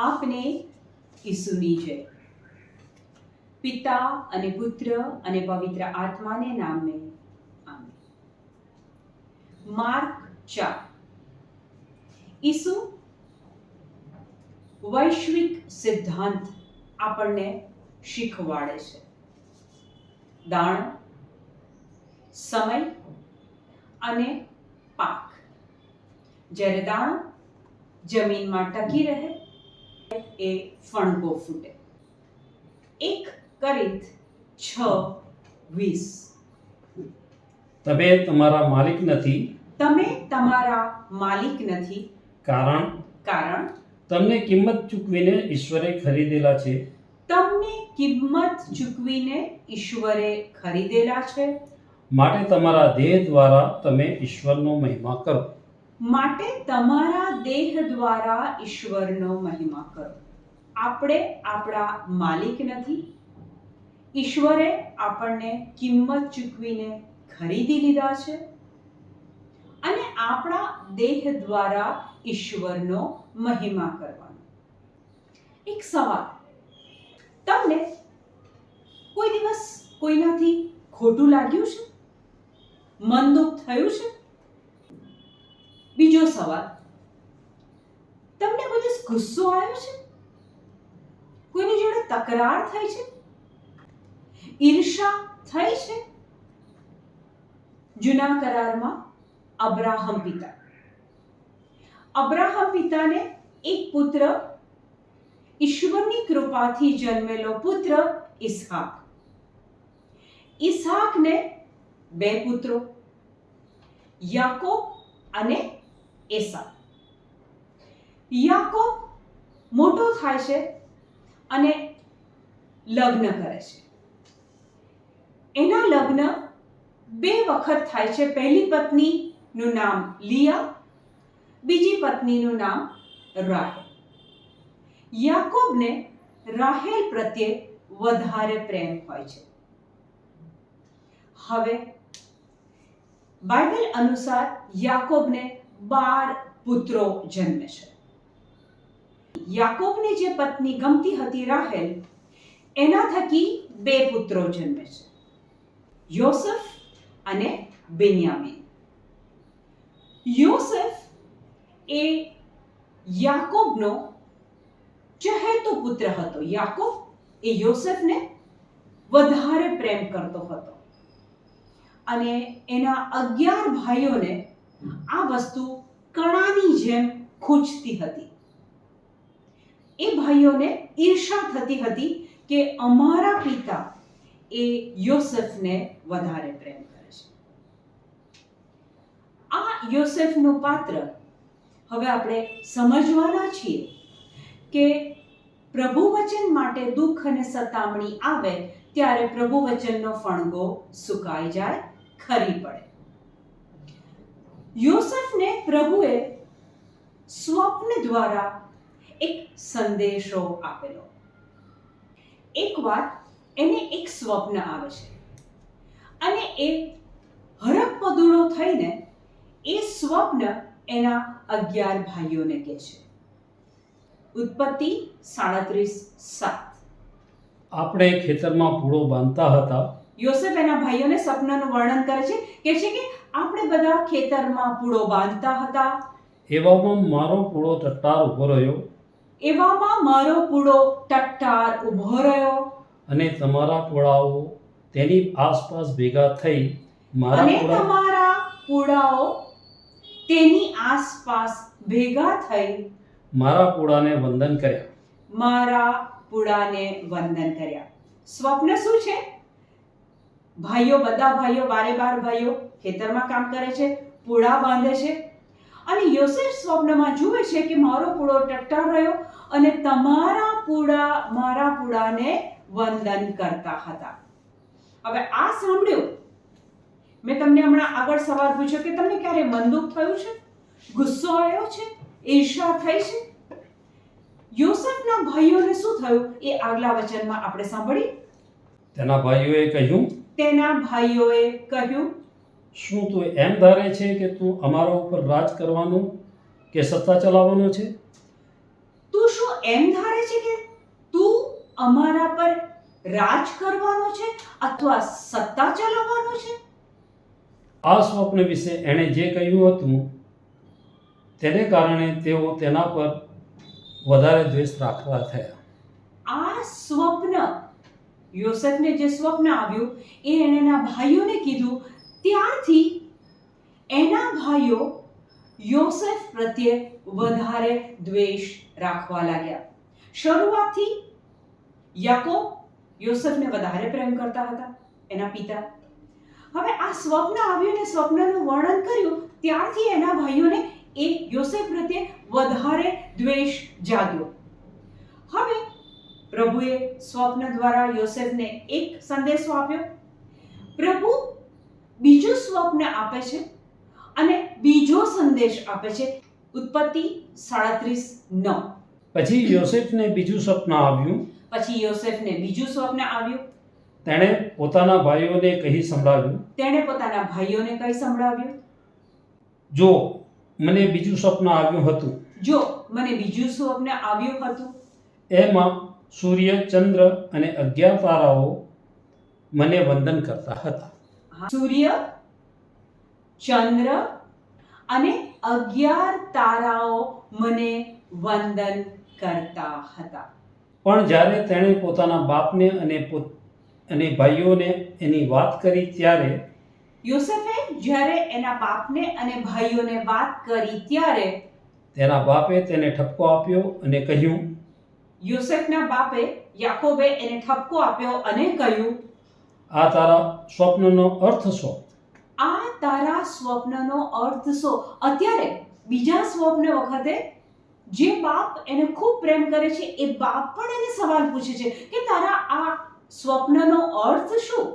આપને ઈસુની જય. પિતા અને પુત્ર અને પવિત્ર આત્માને નામે માર્ક ચાર. ઈસુ વૈશ્વિક સિદ્ધાંત આપણને શીખવાડે છે. દાણ, સમય અને પાક. જ્યારે દાણ જમીનમાં ટકી રહે એ ફણગો ફૂટે. એક કરીત છ વીસ. તમે તમારા માલિક નથી? તમે તમારા માલિક નથી. કારણ? કારણ? તમને કિંમત ચૂકવીને ઈશ્વરે ખરીદેલા છે. તમને કિંમત ચૂકવીને ઈશ્વરે ખરીદેલા છે. માટે તમારા દેહ દ્વારા તમે ઈશ્વરનો મહિમા કરો. માટે તમારા દેહ દ્વારા ઈશ્વરનો મહિમા કરો. આપણે આપણા માલિક નથી. ઈશ્વરે આપણને કિંમત ચૂકવીને ખરીદી લીધા છે અને આપણા દેહ દ્વારા ઈશ્વરનો મહિમા કરવાનો. એક સવાલ. તમને કોઈ દિવસ કોઈનાથી ખોટું લાગ્યું છે? મન દુઃખ થયું છે? બીજો સવાલ. તમને કોઈ ગુસ્સો આવ્યો છે? કોઈની જોડે તકરાર થઈ છે? ઈર્ષા થઈ છે? જૂના કરારમાં અબ્રાહમ પિતા. અબ્રાહમ પિતાને એક પુત્ર, ઈશ્વરની કૃપાથી જન્મેલો પુત્ર ઇસહાક ઇસહાકને બે પુત્રો, યાકોબ અને એસા. યાકોબ મોટો થાય છે અને લગ્ન કરે છે. એના લગ્ન બે વખત થાય છે. પહેલી પત્નીનું નામ લિયા, બીજી પત્નીનું નામ રાહેલ યાકોબને રાહેલ પ્રત્યે વધારે પ્રેમ હોય છે. હવે બાઇબલ અનુસાર યાકોબને બાર પુત્રો જન્મે છે. યાકોબની જે પત્ની ગમતી હતી રાહેલ, એના થકી બે પુત્રો જન્મે છે. યોસેફ અને બેન્યામીન. યોસેફ એ યાકોબનો ચહેતો પુત્ર હતો. યાકોબ એ યોસેફને વધારે પ્રેમ કરતો હતો. અને એના અગિયાર ભાઈઓને આ વસ્તુ કણાની જેમ ખૂંચતી હતી. એ ભાઈઓને ઈર્ષા થતી હતી કે અમારા પિતા એ યોસેફને વધારે પ્રેમ કરે છે. આ યોસેફનું પાત્ર હવે આપણે સમજવાના છીએ કે પ્રભુ વચન માટે દુઃખ અને સતામણી આવે ત્યારે પ્રભુ વચનનો ફણગો સુકાઈ જાય, ખરી પડે. યોસેફને પ્રભુએ સ્વપ્ન દ્વારા એક સંદેશો આપેલો. એકવાર એને એક સ્વપ્ન આવે છે. અને એ હરકપદુડો થઈને એ સ્વપ્ન એના અગિયાર ભાઈઓને કહે છે. ઉત્પત્તિ સાડત્રીસ સાત. આપણે ખેતરમાં પૂળો બાંધતા હતા. યોસેફ એના ભાઈઓને સપનાનું વર્ણન કરે છે કે છે કે આપણે બધા ખેતરમાં પૂળો બાંધતા હતા. એવામાં મારો પૂળો ટટ્ટાર ઊભો રહ્યો. એવામાં મારો પૂળો ટટ્ટાર ઊભો રહ્યો. અને તમારા પૂળાઓ તેની આસપાસ ભેગા થઈ મારા અને તમારા પૂળાઓ તેની આસપાસ ભેગા થઈ મારા પૂળાને વંદન કર્યા. મારા પૂળાને વંદન કર્યા. સ્વપ્ન શું છે? ભાઈઓ બધા ભાઈઓ બારે બાર ભાઈઓ ખેતરમાં કામ કરે છે પૂળા બાંધે છે અને યોસેફ સ્વપ્નમાં જુએ છે કે મારો પૂળો ટટ્ટાર રહ્યો અને તમારા પૂળા મારા પૂળાને વંદન કરતા હતા. હવે આ સાંભળ્યું? મેં તમને હમણાં આગળ સવાલ પૂછ્યો કે તમને ક્યારે મંદુક થયું છે? ગુસ્સો આવ્યો છે? ઈર્ષા થઈ છે? યોસેફના ભાઈઓને શું થયું? એ આગલા વચનમાં આપણે સાંભળી તેના ભાઈઓએ કહ્યું? તેના ભાઈઓએ કહ્યું શું તું એમ ધારે છે કે તું અમારા ઉપર રાજ કરવાનું કે સત્તા ચલાવવાનો છે? તું શું એમ ધારે છે કે તું અમારા પર રાજ કરવાનો છે અથવા સત્તા ચલાવવાનો છે? આ સ્વપ્ન વિશે એણે જે કહ્યું હતું તેને કારણે તેઓ તેના પર વધારે દ્વેષ રાખવા થયા. આ સ્વપ્ન યોસેફને જે સ્વપ્ન આવ્યું એ એના ભાઈઓને કીધું ત્યારથી એના ભાઈઓ યોસેફ પ્રત્યે વધારે દ્વેષ રાખવા લાગ્યા. શરૂઆતથી યાકોબ યોસેફને વધારે પ્રેમ કરતા હતા, એના પિતા. હવે આ સ્વપ્ન આવ્યું ને સ્વપ્નનું વર્ણન કર્યું, ત્યારથી એના ભાઈઓને એ યોસેફ પ્રત્યે વધારે દ્વેષ જાગ્યો. હવે પ્રભુએ સ્વપ્ન દ્વારા યોસેફને એક સંદેશો આપ્યો. પ્રભુ બીજું સ્વપ્ન આપે છે અને બીજો સંદેશ આપે છે. ઉત્પત્તિ સાડત્રીસ નવ. પછી યોસેફને બીજું સ્વપ્ન આવ્યું? પછી યોસેફને બીજું સ્વપ્ન આવ્યું. તેણે પોતાના ભાઈઓને કહી સંભળાવ્યું? તેણે પોતાના ભાઈઓને કહી સંભળાવ્યું. જો મને બીજું સ્વપ્ન આવ્યું હતું જો મને બીજું સ્વપ્ન આવ્યું હતું. એમાં સૂર્ય ચંદ્ર અને અગિયાર તારાઓ મને વંદન કરતા હતા. સૂર્ય ચંદ્ર અને અગિયાર તારાઓ મને વંદન કરતા હતા. પણ જ્યારે તેણે પોતાના બાપને અને અને ભાઈઓને એની વાત કરી ત્યારે યોસેફે જ્યારે એના બાપને અને ભાઈઓને વાત કરી ત્યારે તેના બાપે તેને ઠપકો આપ્યો અને કહ્યું યોસેફના બાપે યાકોબે એને ઠપકો આપ્યો અને કહ્યું આ તારા સ્વપ્નનો અર્થ શો? આ તારા સ્વપ્નનો અર્થ શો? અત્યારે બીજા સ્વપ્ન વખતે જે બાપ એને ખૂબ પ્રેમ કરે છે એ બાપ પણ એને સવાલ પૂછે છે કે તારા આ સ્વપ્નનો અર્થ શું?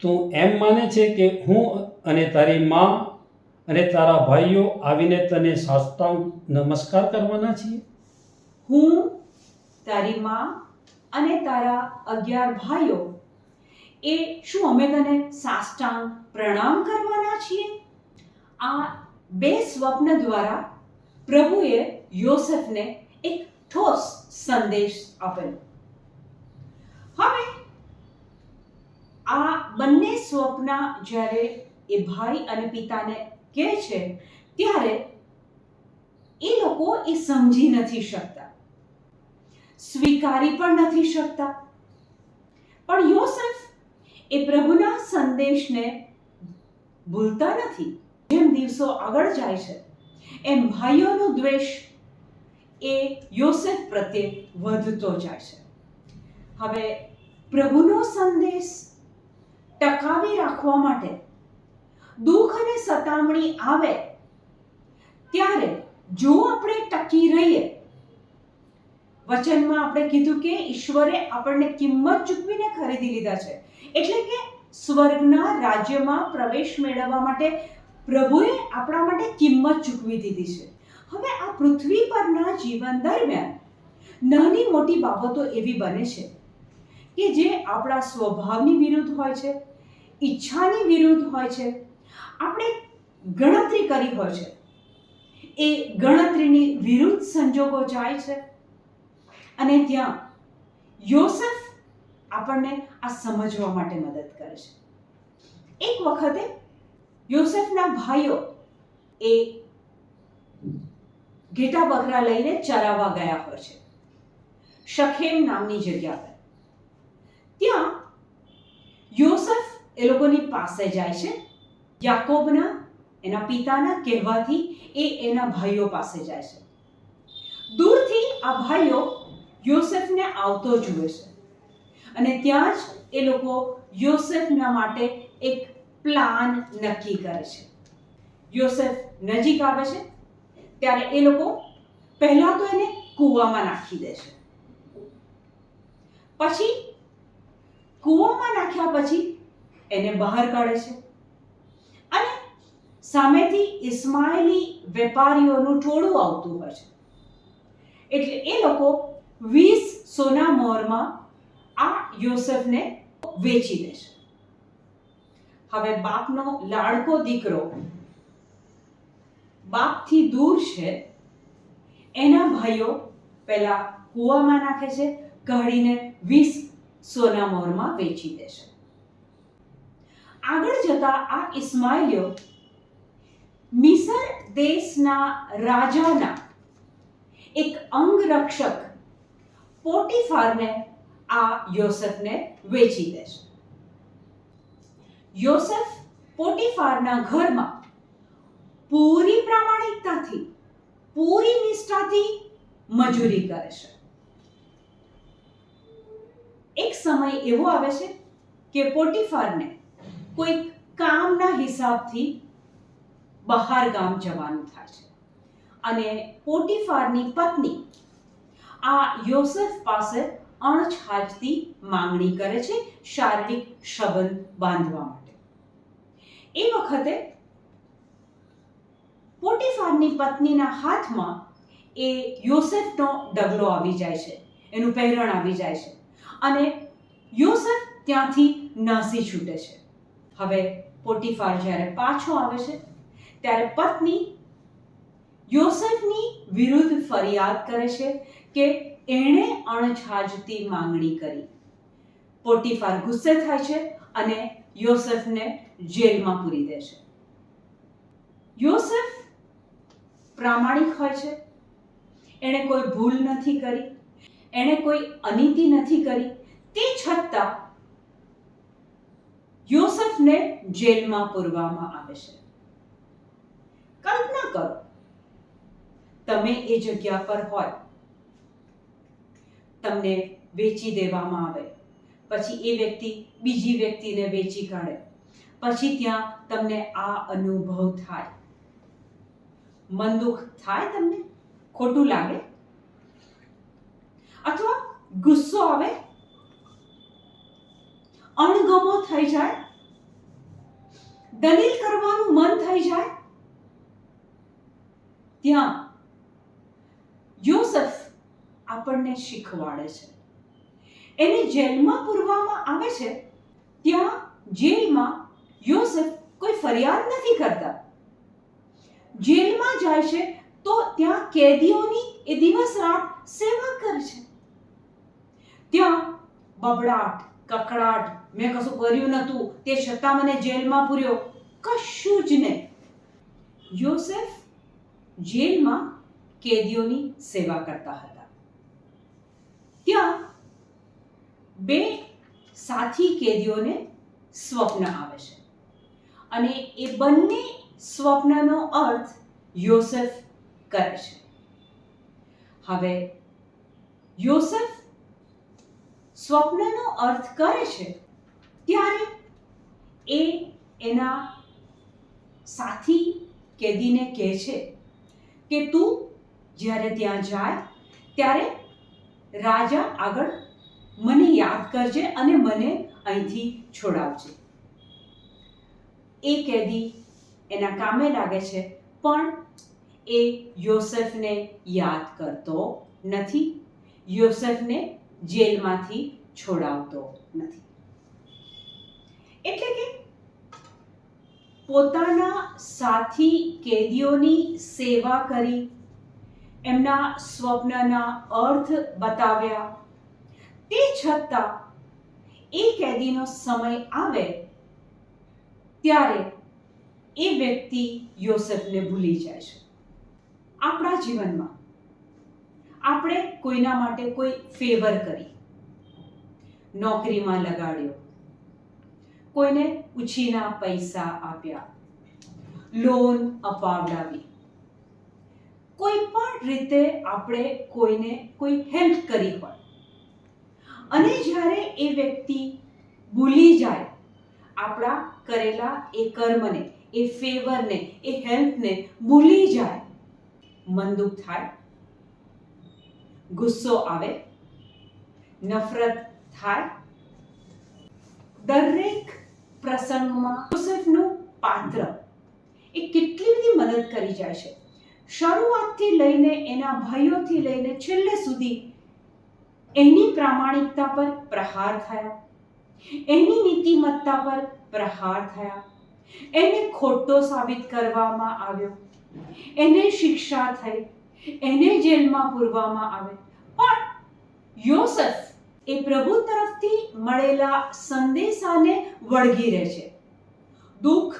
તું એમ માને છે કે હું અને તારી માં અને તારા ભાઈઓ આવીને તને સાષ્ટાંગ નમસ્કાર કરવાના છીએ? હું તારી માં અને તારા અગિયાર ભાઈઓ એ શું અમે તને સાષ્ટાંગ પ્રણામ કરવાના છીએ? આ બે સ્વપ્ન દ્વારા પ્રભુએ યોસેફને એક ઠોસ સંદેશ આપેલો. હવે આ બંને સ્વપ્ન જ્યારે એ ભાઈ અને પિતાને કહે છે, ત્યારે એ લોકો એ સમજી નથી શકતા. સ્વીકારી પણ નથી શકતા. પણ યોસેફ એ પ્રભુના સંદેશને ભૂલતા નથી. જેમ દિવસો આગળ જાય છે, એમ ભાઈઓનો દ્વેષ એ યોસેફ પ્રત્યે વધતો જાય છે. હવે પ્રભુનો સંદેશ ટકાવી રાખવા માટે દુઃખ અને સતામણી આવે, ત્યારે જો આપણે ટકી રહીએ, વચનમાં આપણે કીધું કે ઈશ્વરે આપણને કિંમત ચૂકવીને ખરીદી લીધા છે. એટલે કે સ્વર્ગના રાજ્યમાં પ્રવેશ મેળવવા માટે પ્રભુએ આપણા માટે કિંમત ચૂકવી દીધી છે. હવે આ પૃથ્વી પરના જીવન દરમિયાન નાની મોટી બાબતો એવી બને છે કે જે આપણા સ્વભાવની વિરુદ્ધ હોય છે, ઈચ્છાની વિરુદ્ધ હોય છે. આપણે ગણતરી કરી હોય છે. એ ગણતરીની વિરુદ્ધ સંજોગો જાય છે. અને ત્યાં યોસેફ આપણને આ સમજવા માટે મદદ કરે છે. એક વખતે યોસેફના ભાઈઓ એ ઘેટા બકરા લઈને ચરાવવા ગયા હોય છે. શખેમ નામની જગ્યા પર. ત્યાં યોસેફ એ લોકોની પાસે જાય છે. યાકોબના, એના પિતાના કહેવાથી એ એના ભાઈઓ પાસે જાય છે. દૂરથી આ ભાઈઓ યોસેફને આવતો જુએ છે. અને ત્યાં જ એ લોકો યોસેફના માટે એક પ્લાન નક્કી કરે છે. યોસેફ નજીક આવે છે, ત્યારે એ લોકો પહેલા તો એને કૂવામાં નાખી દે છે. પછી કૂવામાં નાખ્યા પછી એને બહાર કાઢે છે. અને સામેથી ઇસ્માઇલી વેપારીઓનું ટોળું આવતું હોય છે. એટલે એ લોકો વીસ સોના મોહરમાં આ યોસેફને વેચી દેશે હવે બાપનો લાડકો દીકરો બાપથી દૂર છે. એના ભાઈઓ પહેલા કૂવામાં નાખે છે, કાઢીને વીસ સોના મોરમાં વેચી દેશે આગળ જતા આ ઇસ્માઇલીઓ મિસર દેશના રાજાના એક અંગરક્ષક પોટીફારને આ યોસેફને વેચી દે યોસેફ પોટીફારના ઘરમાં પૂરી પ્રામાણિકતાથી, પૂરી નિષ્ઠાથી મજૂરી કરે છે. એક સમય એવો આવે છે કે પોટીફારને કોઈ કામના હિસાબથી બહાર ગામ જવાનું થાય છે. અને પોટીફારની પત્ની, આ યોસેફ પાસે અણછાજતી માંગણી કરે છે શારીરિક સંબંધ બાંધવા માટે. એ વખતે પોટીફારની પત્નીના હાથમાં એ યોસેફનો ડગલો આવી જાય છે, એનું પહેરણ આવી જાય છે અને યોસેફ ત્યાંથી નાસી છૂટે છે. હવે પોટીફાર જ્યારે પાછો આવે છે, ત્યારે પત્ની યોસેફની વિરુદ્ધ ફરિયાદ કરે છે કે એણે અણછાજતી માંગણી કરી. પોટીફાર ગુસ્સે થાય છે અને યોસેફને જેલમાં પૂરી દે છે. યોસેફ પ્રામાણિક હોય છે. એણે કોઈ ભૂલ નથી કરી. એણે કોઈ અનીતિ નથી કરી. તે છતાં યોસેફને જેલમાં પૂરવામાં આવે છે. કલ્પના કરો, તમે એ જગ્યા પર હોય તમને વેચી દેવામાં આવે. પછી એ વ્યક્તિ બીજી વ્યક્તિને વેચી કાઢે. પછી ત્યાં તમને આ અનુભવ થાય. મન દુઃખ થાય તમને? ખોટું લાગે? અથવા ગુસ્સો આવે? અણગમો થઈ જાય? દલીલ કરવાનું મન થઈ જાય? ત્યાં યોસેફ આપણને શીખવાડે છે. એને જેલમાં પૂરવામાં આવે છે, ત્યાં જેલમાં યોસેફ કોઈ ફરિયાદ નથી કરતા. જેલમાં જાય છે તો ત્યાં કેદીઓની એ દિવસ રાત સેવા કરે છે. ત્યાં બબડાટ, કકડાટ, મેં કશું કર્યું નહોતું, તે છતાં મને જેલમાં પૂર્યો. કશું જ નહીં. યોસેફ જેલમાં કેદીઓની સેવા કરતા હતા. ત્યાં બે સાથી કેદીઓને સ્વપ્ન આવે છે. અને એ બંને સ્વપ્નનો અર્થ યોસેફ કરે છે. હવે યોસેફ સ્વપ્નનો અર્થ કરે છે ત્યારે એ એના સાથી કેદીને કહે છે કે તું જ્યારે ત્યાં જાય ત્યારે રાજા આગળ મને યાદ કરજે અને મને અહીંથી છોડાવજે. એ કેદી એના કામે લાગે છે, પણ એ યોસેફને યાદ કરતો નથી, યોસેફને જેલમાંથી છોડાવતો નથી. એટલે કે પોતાના સાથી કેદીઓની સેવા કરી એમના સ્વપ્નના અર્થ બતાવ્યા. તે છતાં એ કેદીનો સમય આવે ત્યારે એ વ્યક્તિ યોસેફને ભૂલી જાય છે. આપણા જીવનમાં આપણે કોઈના માટે કોઈ ફેવર કરી, નોકરીમાં લગાડ્યો, કોઈને ઉછીના પૈસા આપ્યા લોન અપાવડાવી કોઈ પણ રીતે આપણે કોઈને કોઈ હેલ્પ કરી હોય. અને જ્યારે એ વ્યક્તિ ભૂલી જાય આપણા કરેલા એ કર્મને, એ ફેવરને એ હેલ્પને ભૂલી જાય, મન દુઃખ થાય, ગુસ્સો આવે, નફરત થાય, દરેક પ્રસંગમાં યુસેફનું પાત્ર એ કેટલી બધી મદદ કરી જાય છે. શરૂઆતથી લઈને એના ભાઈઓથી લઈને છેલ્લે સુધી એની પ્રામાણિકતા પર પ્રહાર થયા. એની નીતિમત્તા પર પ્રહાર થયા. એને ખોટો સાબિત કરવામાં આવ્યો. એને શિક્ષા થઈ. એને જેલમાં પૂરવામાં આવે. પણ યોસેફ એ પ્રભુ તરફથી મળેલા સંદેશાને વળગી રહે છે. દુઃખ,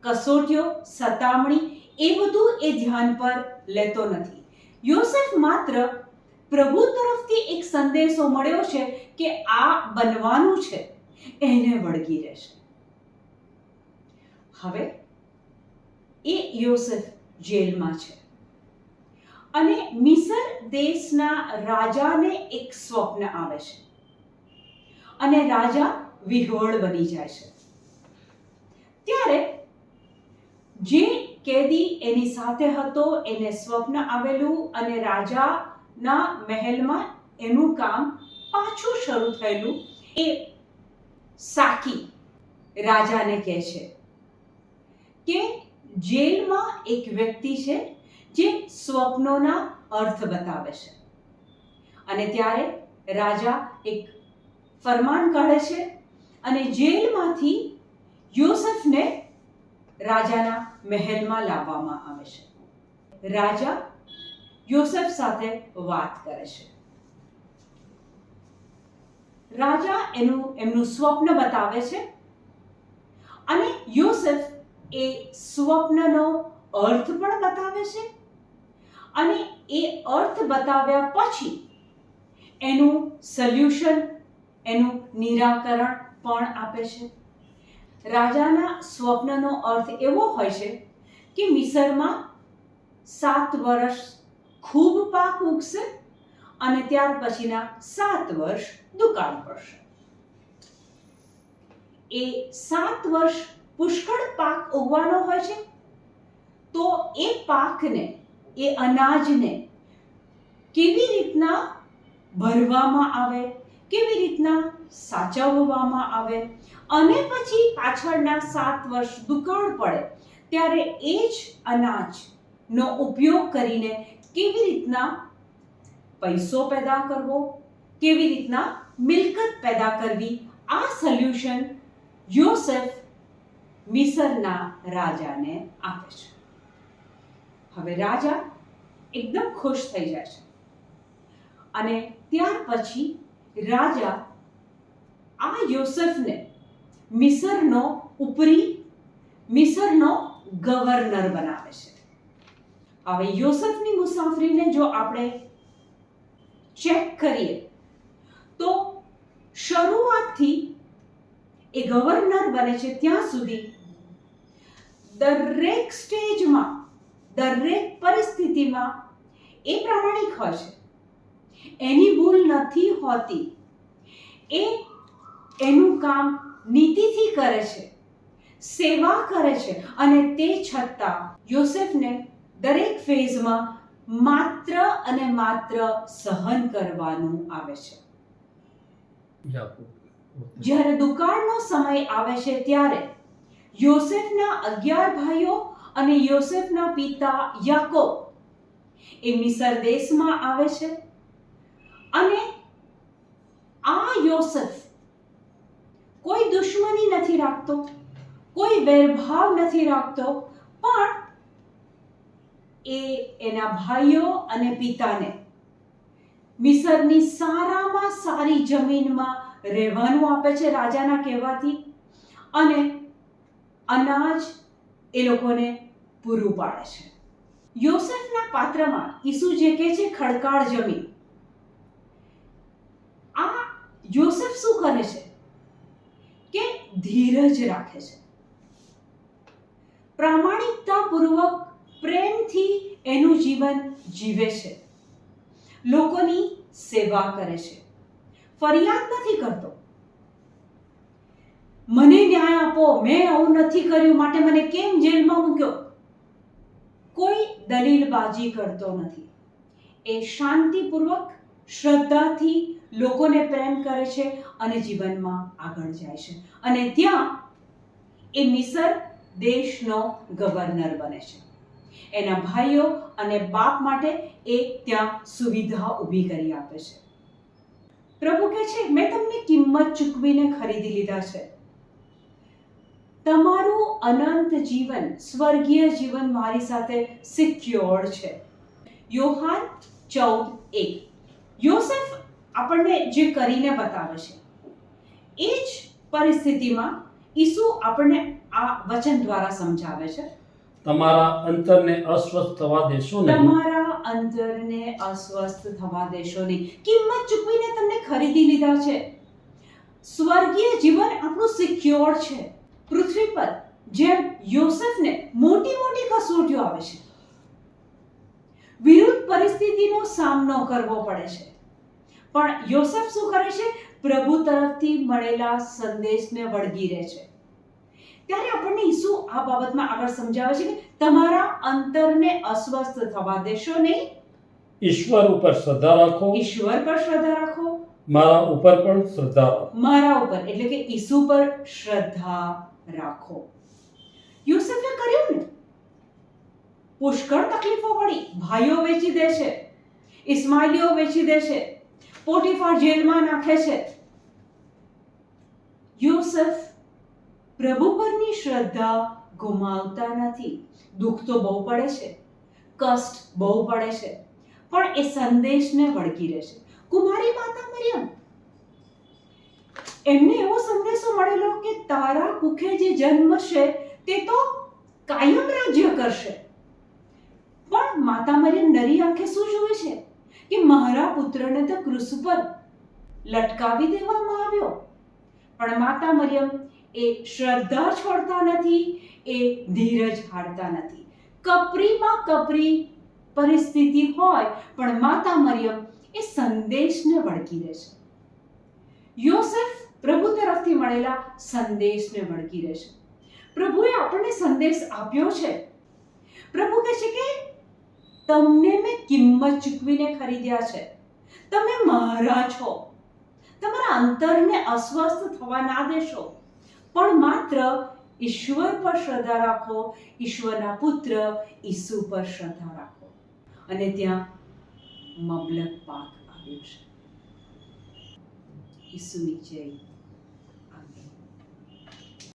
કસોટીઓ, સતામણી એ બધું એ ધ્યાન પર લેતો નથી. યોસેફ માત્ર પ્રભુ તરફથી એક સંદેશો મળ્યો છે કે આ બનવાનું છે. એને વળગી રહેશે. હવે એ યોસેફ જેલમાં છે. અને મિસર દેશના રાજાને એક સ્વપ્ન આવે છે. અને રાજા વિહોળ બની જાય છે. ત્યારે જે કેદી એની સાથે હતો, એને સ્વપ્ન આવેલું અને રાજાના મહેલમાં એનું કામ પાછું શરૂ થયેલું. એ સાકી રાજાને કહે છે કે જેલમાં એક વ્યક્તિ છે જે સ્વપ્નોના અર્થ બતાવે છે. અને ત્યારે રાજા એક ફરમાન કાઢે છે અને જેલમાંથી યોસફને રાજાના મહેલમાં લાવવામાં આવે છે. રાજા યોસેફ સાથે વાત કરે છે. રાજા એનું, એમનું સ્વપ્ન બતાવે છે અને યોસેફ એ સ્વપ્નનો અર્થ પણ બતાવે છે અને એ અર્થ બતાવ્યા પછી એનું સોલ્યુશન, એનું નિરાકરણ પણ આપે છે. રાજાના સ્વપ્નનો અર્થ એવો હોય છે કે મિસરમાં સાત વર્ષ ખૂબ પાક ઉગશે અને ત્યાર પછીના સાત વર્ષ દુકાળ પડશે. એ સાત વર્ષ પુષ્કળ પાક ઉગવાનો હોય છે, તો એ પાકને, એ અનાજને કેવી રીતના ભરવામાં આવે, કેવી રીતના સાચવવામાં આવે અને પછી પાછળના સાત વર્ષ દુકાળ પડે, ત્યારે એ જ અનાજનો ઉપયોગ કરીને કેવી રીતના પૈસો પેદા કરવો, કેવી રીતના મિલકત પેદા કરવી, આ સોલ્યુશન યોસેફ મિસરના રાજાને આપે છે. હવે રાજા એકદમ ખુશ થઈ જાય છે. અને ત્યાર પછી રાજા આ યોસેફને મિસરનો ઉપરી, મિસરનો ગવર્નર બનાવે છે. હવે યોસફની મુસાફરીને જો આપણે ચેક કરીએ, તો શરૂઆતથી એ ગવર્નર બને છે ત્યાં સુધી દરેક સ્ટેજમાં, દરેક પરિસ્થિતિમાં એ પ્રામાણિક હોય છે. એની ભૂલ નથી હોતી. એ એનું કામ નીતિથી કરે છે સેવા કરે છે અને તે છતાં યોસેફને દરેક ફેઝમાં માત્ર અને માત્ર સહન કરવાનું આવે છે. જ્યારે દુકાળનો સમય આવે છે ત્યારે યોસેફના અગિયાર ભાઈઓ અને યોસેફના પિતા યાકોબ એ મિસર દેશમાં આવે છે અને આ યોસેફ કોઈ દુશ્મની નથી રાખતો, કોઈ વેરભાવ નથી રાખતો, પણ એ એના ભાઈઓ અને પિતાને મિસરની સારામાં સારી જમીનમાં રહેવાનું આપે છે રાજાના કહેવાથી અને અનાજ એ લોકોને પૂરું પાડે છે. યોસેફના પાત્રમાં ઈસુ જે કહે છે ખડકાળ જમીન, આ યોસેફ શું કરે છે? ધીરજ રાખે છે. પ્રામાણિકતાપૂર્વક પ્રેમથી એનું જીવન જીવે છે. લોકોની સેવા કરે છે. ફરિયાદ નથી કરતો. મને ન્યાય આપો, મેં આવું નથી કર્યું, માટે મને કેમ જેલમાં મૂક્યો? કોઈ દલીલબાજી કરતો નથી. એ શાંતિપૂર્વક, શ્રદ્ધાથી લોકોને પ્રેમ કરે છે અને જીવનમાં આગળ જાય છે. અને ત્યાં એ મિસર દેશનો ગવર્નર બને છે. એના ભાઈઓ અને બાપ માટે એ ત્યાં સુવિધા ઊભી કરી આપે છે. પ્રભુ કહે છે, મેં તમને કિંમત ચૂકવીને ખરીદી લીધા છે. તમારું અનંત જીવન, સ્વર્ગીય જીવન મારી સાથે સિક્યોર્ડ છે. યોહાન ચૌદ એક. યોસેફ આપણને જે કરીને બતાવે છે. એ જ પરિસ્થિતિમાં ઈસુ આપણને આ વચન દ્વારા સમજાવે છે. તમારા અંતરને અસ્વસ્થ થવા દેશો નહીં. તમારા અંતરને અસ્વસ્થ થવા દેશો નહીં. કિંમત ચૂકવીને તમને ખરીદી લીધા છે. સ્વર્ગીય જીવન આપણું સિક્યોર છે. પૃથ્વી પર જેમ યોસેફને મોટી મોટી કસોટીઓ આવે છે. વિરુદ્ધ પરિસ્થિતિનો સામનો કરવો પડે છે. પણ યોસેફ શું કરે છે? પ્રભુ તરફથી મળેલા સંદેશને વળગી રહે છે. ત્યારે આપણને ઈસુ આ બાબતમાં આગળ સમજાવે છે કે તમારા અંતરને અસ્વસ્થ થવા દેશો નહીં. ઈશ્વર ઉપર શ્રદ્ધા રાખો. ઈશ્વર પર શ્રદ્ધા રાખો. મારા ઉપર પણ શ્રદ્ધા રાખો. મારા ઉપર એટલે કે ઈસુ પર શ્રદ્ધા રાખો. યુસુફે કર્યું ને? પુષ્કળ તકલીફો પડી. ભાઈઓ વેચી દે છે. ઇસ્માઇલીઓ વેચી દે છે. પોટીફાર જેલમાં નાખે છે. યુસફ પ્રભુ પરની શ્રદ્ધા ગુમાવતા નથી. દુઃખ તો બહુ પડે છે. કષ્ટ બહુ પડે છે. પણ એ સંદેશને વળગી રહેશે કુમારી માતા મરિયમ, એમને એવો સંદેશો મળેલો કે તારા કુખે જે જન્મ છે તે તો કાયમ રાજ્ય કરશે. પણ માતા મરિયમ નરી આંખે શું જુએ છે? કે મારા પુત્રને તો ક્રુસ પર લટકાવી દેવામાં આવ્યો. પણ માતા મરિયમ એ શ્રદ્ધા છોડતા નથી, એ ધીરજ હારતા નથી. કપરીમાં કપરી પરિસ્થિતિ હોય, પણ માતા મરિયમ એ સંદેશને વળગી રહે છે. યોસેફ પ્રભુ તરફથી મળેલા સંદેશને વળગી રહે છે. પ્રભુએ આપણને સંદેશ આપ્યો છે. પ્રભુ કહે છે કે તમને મેં કિંમત ચૂકવીને ખરીદ્યા છે. તમે મારા છો. તમારા અંતરને અસ્વસ્થ થવા ના દેશો. પણ માત્ર ઈશ્વર પર શ્રદ્ધા રાખો, ઈશ્વરના પુત્ર ઈસુ પર શ્રદ્ધા રાખો. અને ત્યાં મબલક પાક આવ્યો છે. ઈસુની જય